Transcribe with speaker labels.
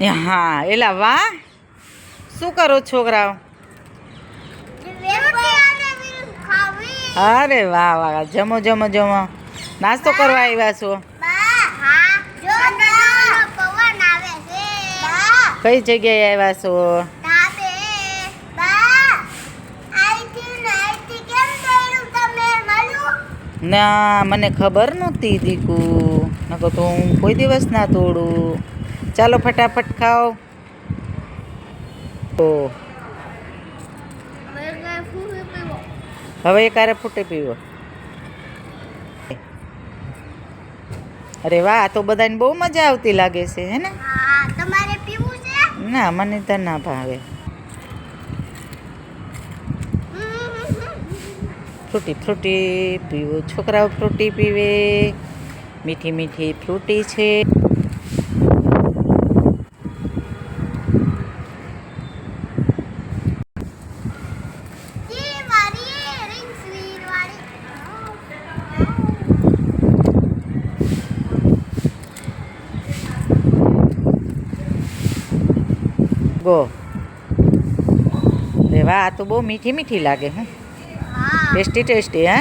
Speaker 1: હા એલા વાહ. શું કરો છોકરાઓ? અરે વાહ વાહ જમો જમો જમો. નાસ્તો કરવા આવ્યા છો. કઈ જગ્યાએ આવ્યા છો? ના મને ખબર નહોતી દીકુ. નકો તો હું કોઈ દિવસ ના તોડું. ચાલો ફટાફટ ખાઓ. તો હવે એક આરે ફૂટે પીવો. અરે વાહ તો બધાને બહુ મજા આવતી લાગે છે હે ને?
Speaker 2: તમારે પીવું છે?
Speaker 1: ના મને તો ના ભાવે. ફ્રૂટી ફ્રૂટી પીવો છોકરાઓ ફ્રૂટી પીવે. મીઠી મીઠી ફ્રૂટી છે. ગો. અરે વાહ આ તો બહુ મીઠી મીઠી લાગે
Speaker 2: હા.
Speaker 1: ટેસ્ટી ટેસ્ટી હે